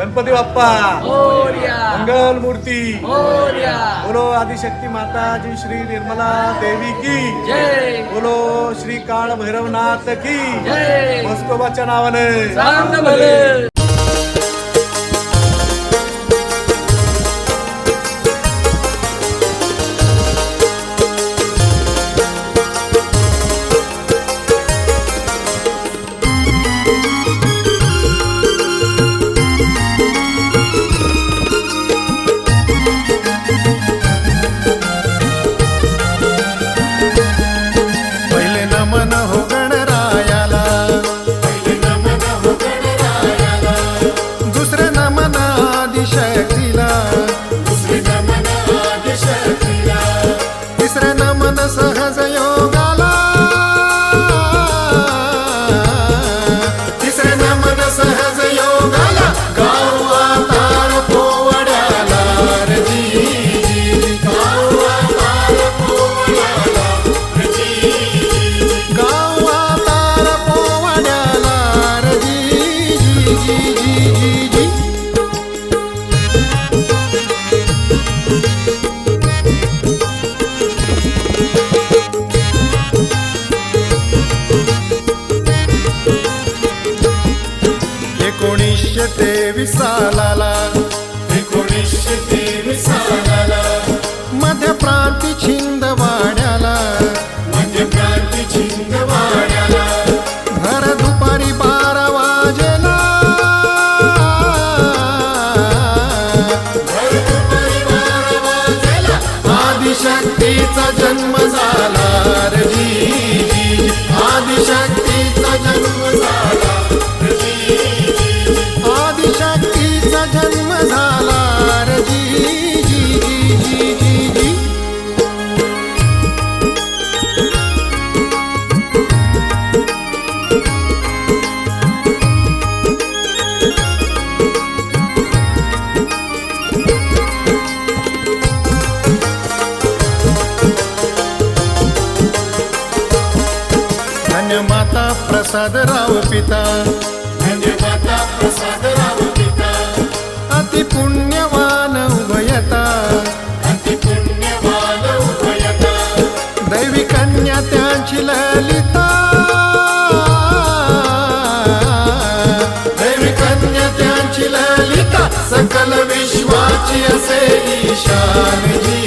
गणपती बाप्पा. मंगल मूर्ती बोलो आदिशक्ती माताजी श्री निर्मला देवी की. बोलो श्री काळ भैरवनाथ की मस्तोबाच्या नावाने. దేవి సాలలా. प्रसाद राव पिता. म्हणजे प्रसाद राव पिता. अति पुण्यवान उभयता. अति पुण्यवान उभयता. दैवी कन्या त्यांची ललिता. त्यांची सकल विश्वाची असे ईशानजी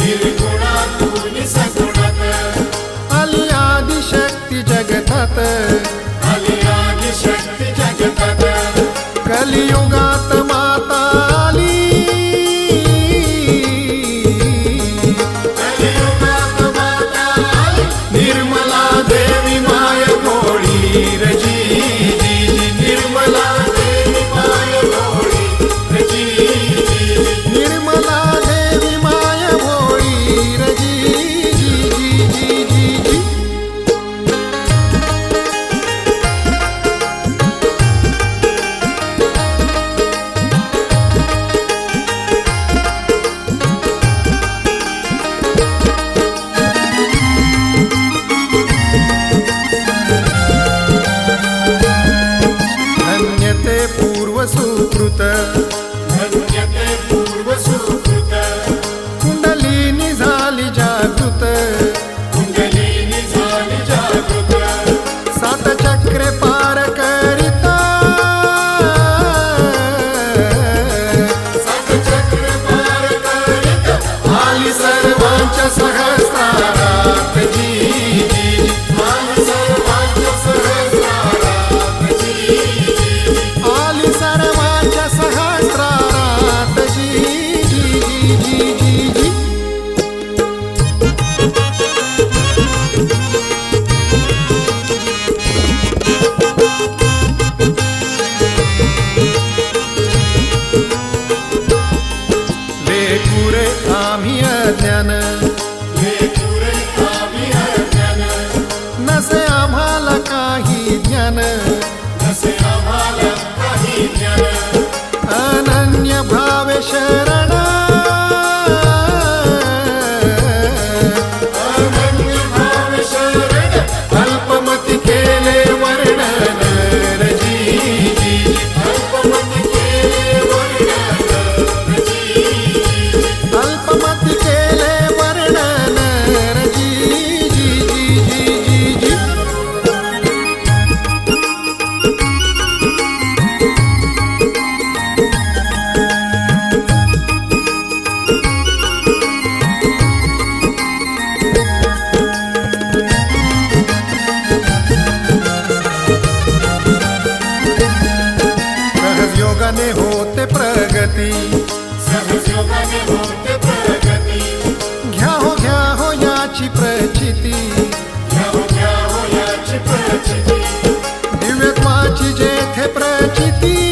निर्गुणात आली आदिशक्ती जगतात आली आदिशक्ती जगतात कलियुगा Anne. प्रगती. प्रगती. घ्या हो घ्या हो याची प्रचिती. घ्या हो जेथे प्रचिती.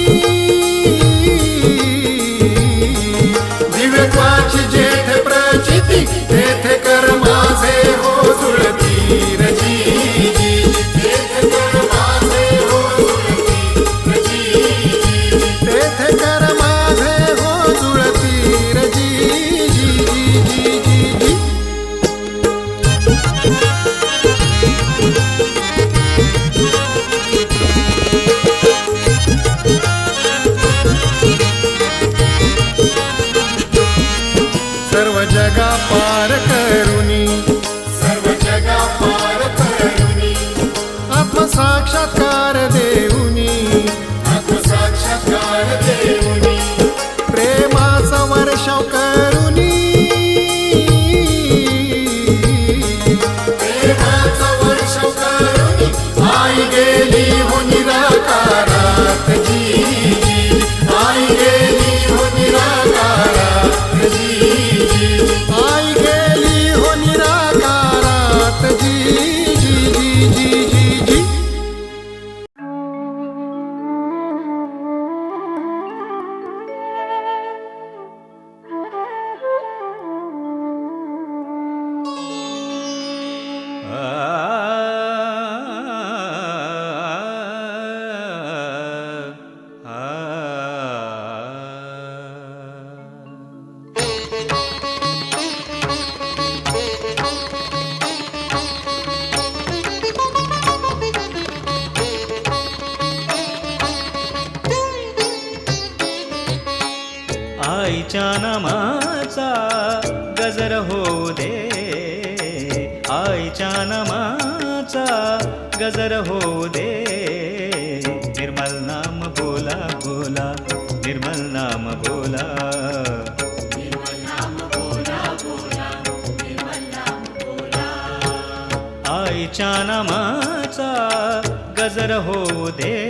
आईच्या नामाचा गजर हो दे. आईच्या नामाचा गजर हो दे. निर्मल नाम बोला बोला निर्मल नाम बोला. आईच्या नामाचा गजर हो दे.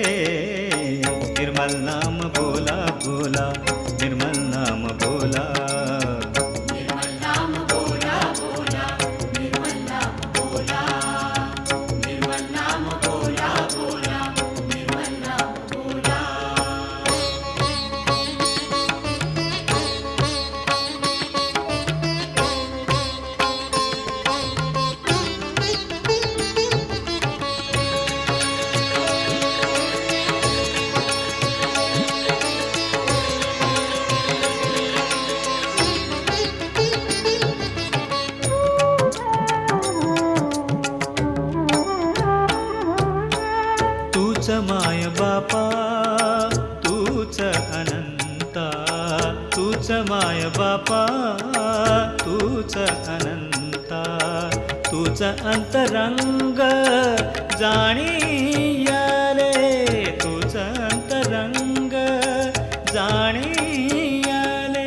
जाणियले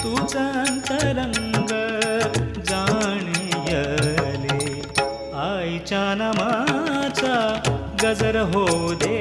तुझ अंतरंग जाणियले आईच्या नामाचा गजर हो दे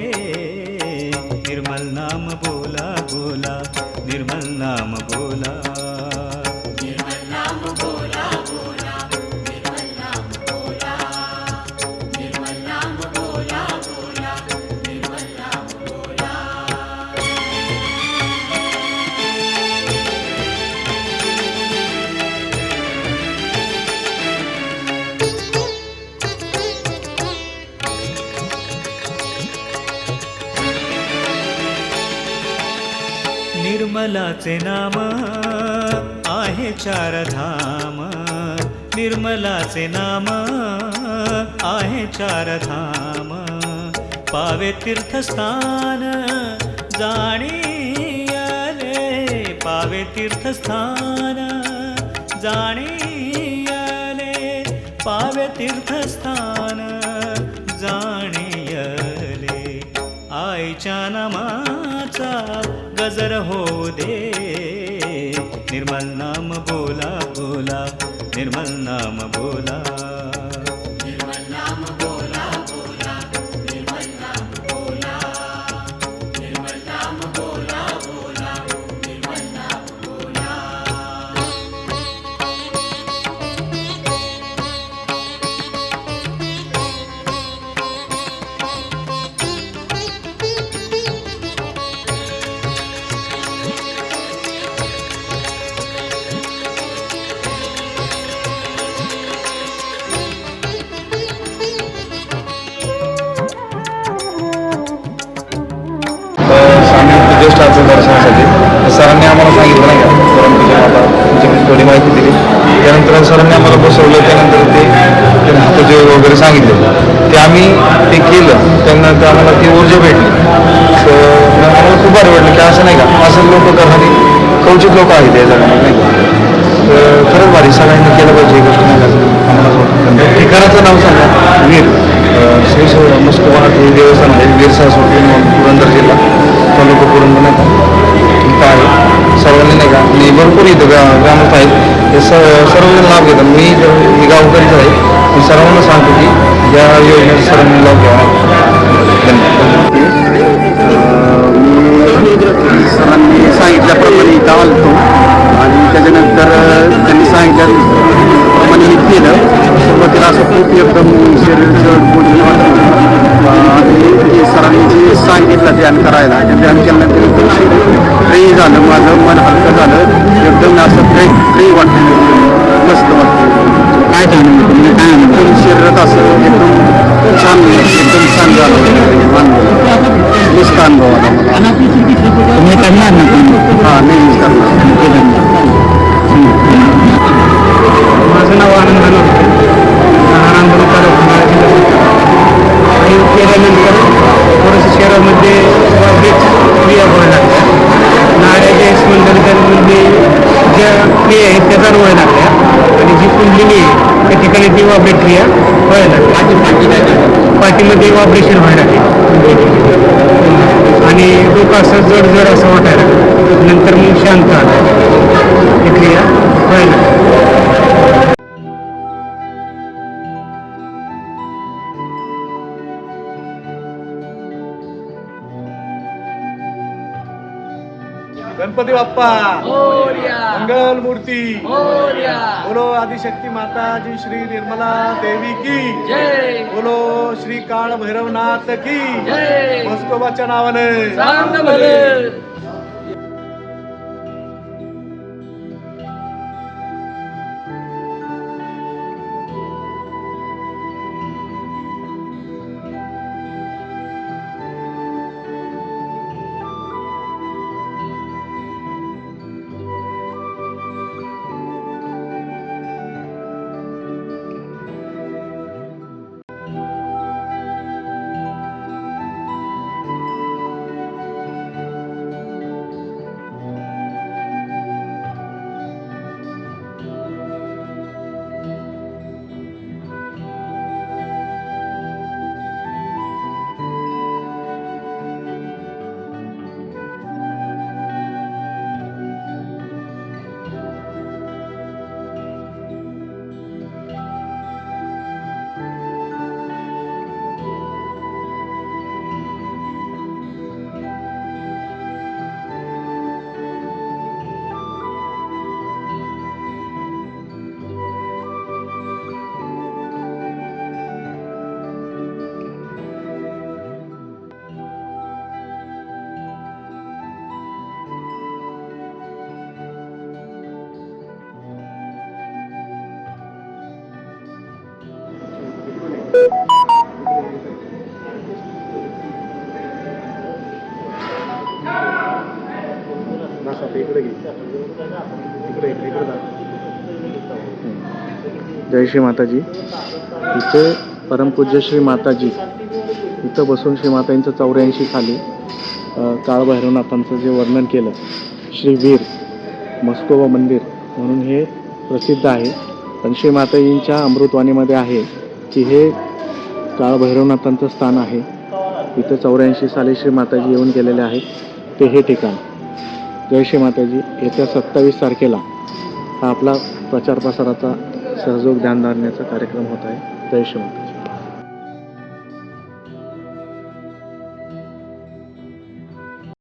निर्मलाचे नाम आहे चार धाम निर्मलाचे नाम आहे चार धाम पावे तीर्थस्थान जाणीयले. पावे तीर्थस्थान जाणीयले. पावे तीर्थस्थान गजर हो दे. निर्मल नाम बोला बोला. निर्मल नाम बोला. आम्ही ते केलं. त्यांना तर आम्हाला ती ऊर्जा भेटली. तर आम्हाला खूप बरं वाटलं की असं नाही का? असं लोक करणारी कवचित लोक आहेत या जगामध्ये नाही तर खरंच भारी. सगळ्यांनी केलं पाहिजे ही गोष्ट नाही का? आम्हाला ठिकाणाचं नाव सांगा. वीर. अं, श्री मुस्कुमार हे देवस्थान आहे. वीर सासवड पुरंदर जिल्हा. तालुका पुरंदर नाही का? आहे. सर्वांनी नाही का? मी भरपूर इथं गा ग्रामस्थ आहेत हे स सर्वजण लाभ घेतात मी मी गावकरीच आहे. मी सर्वांना सांगतो की या योजनेचा सर्वांनी लाभ घ्यावा सरांनी सांगितल्याप्रमाणे इथं आलतो आणि त्याच्यानंतर त्यांनी सांगितल्याप्रमाणे मी केलं. सुरुवातीला असं खूप एकदम शरीर जड बोलून वाटत आणि सरांनी जे सांगितलं ते आम्ही करायला ते ध्यान केल्यानंतर ज्या क्रिया आहेत त्या जाणवायला लागल्या आणि जी कुंडलिनी आहे त्या ठिकाणी ती वाबरेट क्रिया व्हायला लागली. पाठीमध्ये ऑपरेशन व्हायला लागले. आणि डोकं असं जड जड असं वाटायला नंतर मग शांत आलं ती क्रिया व्हायला लागली. गणपती बाप्पा. मंगल मूर्ती बोलो आदिशक्ती माताजी श्री निर्मला देवी की. बोलो श्री काळ भैरवनाथ की. जय. मस्कोबाच्या नावाने. जय श्री माताजी. इथे परमपूज्य श्री माताजी. इथं बसून श्री माताजींचं चौऱ्याऐंशी खाली काळभैरवनाथांचं जे वर्णन केलं श्री वीर मस्तोबा मंदिर म्हणून हे प्रसिद्ध आहे. पण श्री माताजींच्या अमृतवाणीमध्ये आहे की हे काळभैरवनाथांचं स्थान आहे. इथं चौऱ्याऐंशी साली श्री माताजी येऊन गेलेले आहेत. ते हे ठिकाण. जय श्री माताजी. येत्या सत्तावीस तारखेला हा आपला प्रचार प्रसाराचा सहयोग ध्यानधारण्याचा कार्यक्रम होत आहे. जय श्री माता.